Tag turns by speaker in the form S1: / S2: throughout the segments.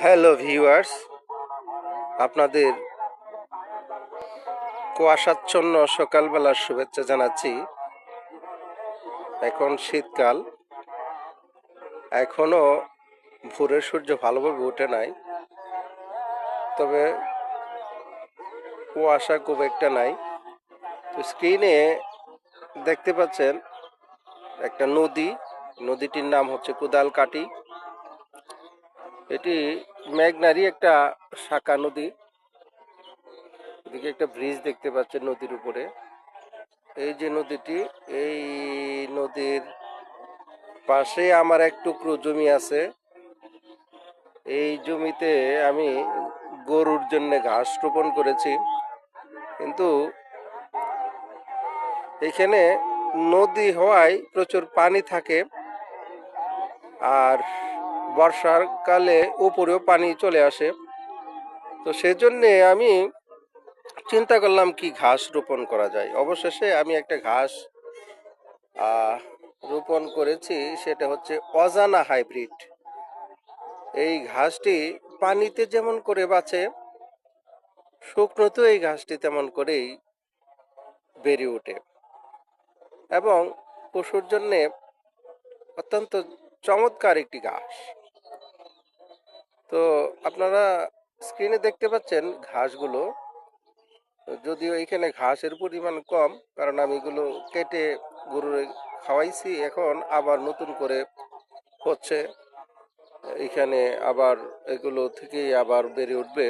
S1: Hello viewers আপনাদের কুয়াশাচ্ছন্ন সকালবেলার শুভেচ্ছা জানাচ্ছি। এখন শীতকাল। এখনও ভোরের সূর্য ভালোভাবে ওঠে নাই। তবে কুয়াশা খুব একটা নাই। তো স্ক্রিনে দেখতে পাচ্ছেন একটা নদী। নদীটির নাম হচ্ছে কুদালকাটি এটি মেঘনারই একটা শাখা নদী। এদিকে একটা ব্রিজ দেখতে পাচ্ছেন নদীর উপরে। এই যে নদীটি, এই নদীর পাশে আমার এক টুকরো জমি আছে। এই জমিতে আমি গরুর জন্য ঘাস রোপণ করেছি। কিন্তু এখানে নদী হওয়ায় প্রচুর পানি থাকে। আর বর্ষার কালে উপরেও পানি চলে আসে। তো সেজন্যে আমি চিন্তা করলাম কি ঘাস রোপণ করা যায়। অবশেষে আমি একটা ঘাস রোপণ করেছি, সেটা হচ্ছে অজানা হাইব্রিড। এই ঘাসটি পানিতে যেমন করে বাঁচে, শুকনোতেও এই ঘাসটি তেমন করেই বেড়ে ওঠে। এবং পশুর জন্যে অত্যন্ত চমৎকার একটি ঘাস। তো আপনারা স্ক্রিনে দেখতে পাচ্ছেন ঘাসগুলো। যদিও এখানে ঘাসের পরিমাণ কম, কারণ আমি এগুলো কেটে গরুর খাওয়াইছি, এখন আবার নতুন করে হচ্ছে। এখানে আবার এগুলো থেকে আবার বেড়ে উঠবে।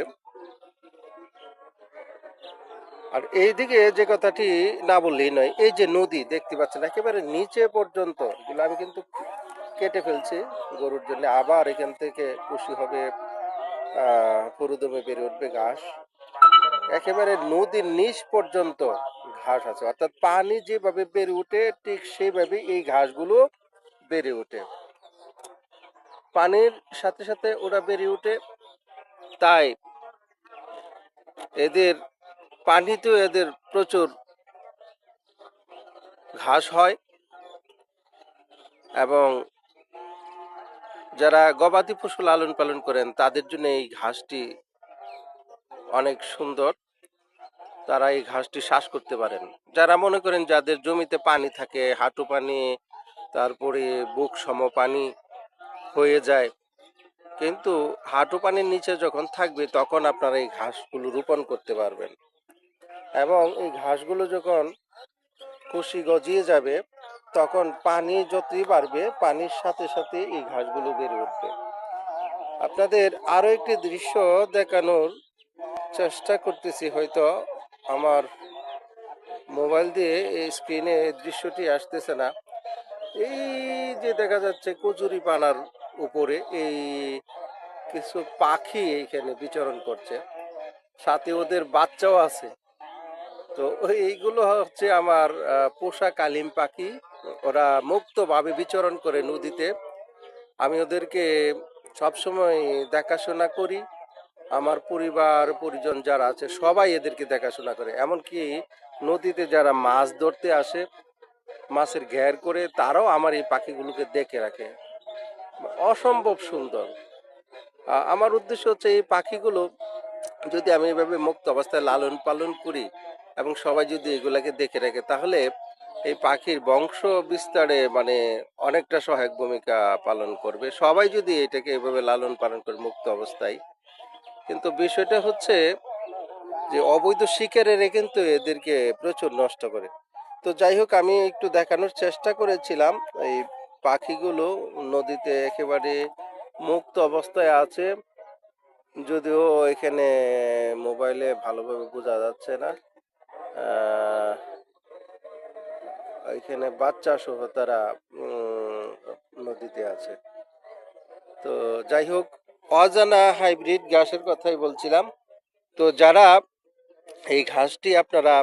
S1: আর এইদিকে যে কথাটি না বললেই নয়, এই যে নদী দেখতে পাচ্ছেন, একেবারে নিচে পর্যন্ত, এগুলো আমি কিন্তু কেটে ফেলছি গরুর জন্য। আবার এখান থেকে খুশি হবে পুরুদমে বেড়ে উঠবে ঘাস। একেবারে নদীর নিচ পর্যন্ত ঘাস আছে। অর্থাৎ পানি যেভাবে বেড়ে ওঠে ঠিক সেইভাবে এই ঘাসগুলো বেড়ে ওঠে পানির সাথে সাথে ওরা বেড়ে ওঠে তাই এদের পানিতেও এদের প্রচুর ঘাস হয় এবং যারা গবাদি পশু লালন পালন করেন, তাদের জন্য এই ঘাসটি অনেক সুন্দর। তারা এই ঘাসটি শ্বাস করতে পারেন। যারা মনে করেন যাদের জমিতে পানি থাকে, হাঁটু পানি, তারপরে বুক সম পানি হয়ে যায়, কিন্তু হাঁটু পানির নিচে যখন থাকবে, তখন আপনারা এই ঘাসগুলো রোপণ করতে পারবেন। এবং এই ঘাসগুলো যখন খুশি গজিয়ে যাবে তখন পানি যতই বাড়বে, পানির সাথে সাথে এই ঘাসগুলো বেড়ে উঠবে। আপনাদের আরও একটি দৃশ্য দেখানোর চেষ্টা করতেছি, হয়তো আমার মোবাইল দিয়ে এই স্ক্রিনে দৃশ্যটি আসতেছে না। এই যে দেখা যাচ্ছে কচুরি পানার উপরে এই কিছু পাখি এইখানে বিচরণ করছে। সাথে ওদের বাচ্চাও আছে। তো এইগুলো হচ্ছে আমার পোষা কালিম পাখি। ওরা মুক্তভাবে বিচরণ করে নদীতে। আমি ওদেরকে সবসময় দেখাশোনা করি। আমার পরিবার, পরিজন যারা আছে, সবাই এদেরকে দেখাশোনা করে। এমনকি নদীতে যারা মাছ ধরতে আসে, মাছের ঘের করে, তারাও আমার এই পাখিগুলোকে দেখে রাখে। অসম্ভব সুন্দর। আমার উদ্দেশ্য হচ্ছে এই পাখিগুলো যদি আমি এভাবে মুক্ত অবস্থায় লালন পালন করি এবং সবাই যদি এগুলাকে দেখে রাখে, তাহলে এই পাখির বংশ বিস্তারে মানে অনেকটা সহায়ক ভূমিকা পালন করবে। সবাই যদি এটাকে এভাবে লালন পালন করে মুক্ত অবস্থায়। কিন্তু বিষয়টা হচ্ছে যে, অবৈধ শিকারেরা কিন্তু এদেরকে প্রচুর নষ্ট করে। তো যাই হোক, আমি একটু দেখানোর চেষ্টা করেছিলাম। এই পাখিগুলো নদীতে একেবারে মুক্ত অবস্থায় আছে। যদিও এখানে মোবাইলে ভালোভাবে বোঝা যাচ্ছে না। এখানে বাচ্চা সহ তারা নদীতে আছে। তো যাই হোক, অজানা হাইব্রিড ঘাসের কথাই বলছিলাম। তো যারা এই ঘাসটি আপনারা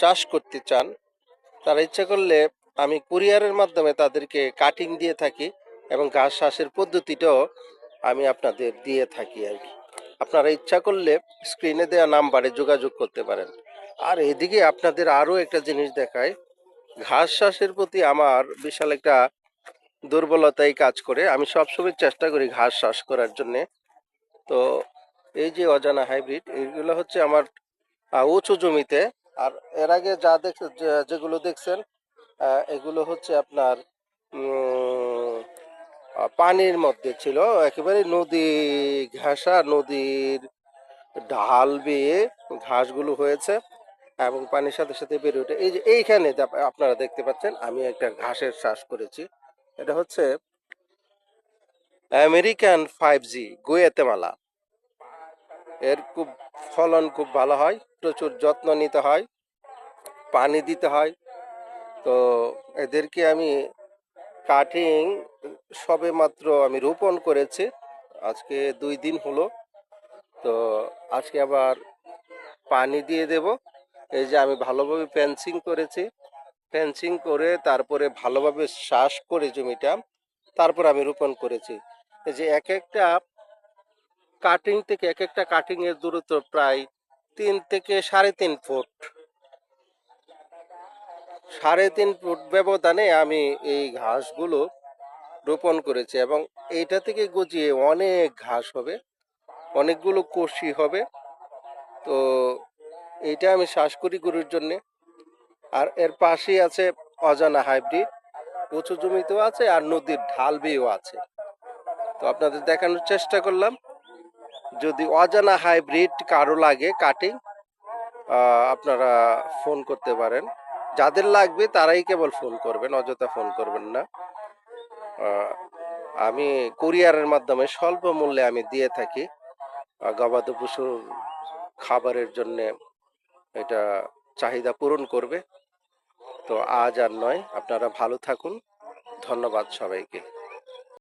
S1: চাষ করতে চান, তারা ইচ্ছা করলে আমি কুরিয়ারের মাধ্যমে তাদেরকে কাটিং দিয়ে থাকি এবং ঘাস চাষের পদ্ধতিটাও আমি আপনাদের দিয়ে থাকি আর কি। আপনারা ইচ্ছা করলে স্ক্রিনে দেওয়া নাম্বারে যোগাযোগ করতে পারেন। আর এদিকে আপনাদের আরও একটা জিনিস দেখায় ঘাস চাষের প্রতি আমার বিশাল একটা দুর্বলতাই কাজ করে। আমি সবসময় চেষ্টা করি ঘাস চাষ করার জন্যে। তো এই যে অজানা হাইব্রিড এইগুলো হচ্ছে আমার উঁচু জমিতে। আর এর আগে যা দেখ যেগুলো দেখছেন এগুলো হচ্ছে আপনার পানির মধ্যে ছিল। একেবারে নদী ঘাসা, নদীর ঢাল বেয়ে ঘাসগুলো হয়েছে। এবং পানির সাথে সাথে বেড়ে ওঠে। এই যে এইখানে আপনারা দেখতে পাচ্ছেন, আমি একটা ঘাসের চাষ করেছি। এটা হচ্ছে আমেরিকান ফাইভ জি গুয়েতেমালা। এর খুব ফলন খুব ভালো হয়, প্রচুর যত্ন নিতে হয়, পানি দিতে হয়। তো এদেরকে আমি কাটিং সবে মাত্র আমি রোপণ করেছি, আজকে দুই দিন হলো। তো আজকে আবার পানি দিয়ে দেব। এই যে আমি ভালোভাবে ফেন্সিং করেছি। ফেন্সিং করে তারপরে ভালোভাবে শ্বাস করে জমিটা, তারপর আমি রোপণ করেছি। এই যে এক একটা কাটিং থেকে এক একটা কাটিং এর দূরত্ব প্রায় তিন থেকে সাড়ে তিন ফুট। সাড়ে তিন ফুট ব্যবধানে আমি এই ঘাসগুলো রোপণ করেছি এবং এইটা থেকে গজিয়ে অনেক ঘাস হবে, অনেকগুলো কষি হবে। তো এইটা আমি শ্বাস করি গরুর জন্যে। আর এর পাশেই আছে অজানা হাইব্রিড। উঁচু জমিতেও আছে আর নদীর ঢাল বেয়েও আছে। তো আপনাদের দেখানোর চেষ্টা করলাম, যদি অজানা হাইব্রিড কারও লাগে কাটিং আপনারা ফোন করতে পারেন। যাদের লাগবে তারাই কেবল ফোন করবেন, অযথা ফোন করবেন না। আমি কুরিয়ারের মাধ্যমে স্বল্প মূল্যে আমি দিয়ে থাকি গবাদি পশুর খাবারের জন্য। এটা চাহিদা পূরণ করবে। তো আজ আর নয় আপনারা ভালো থাকুন। ধন্যবাদ সবাইকে।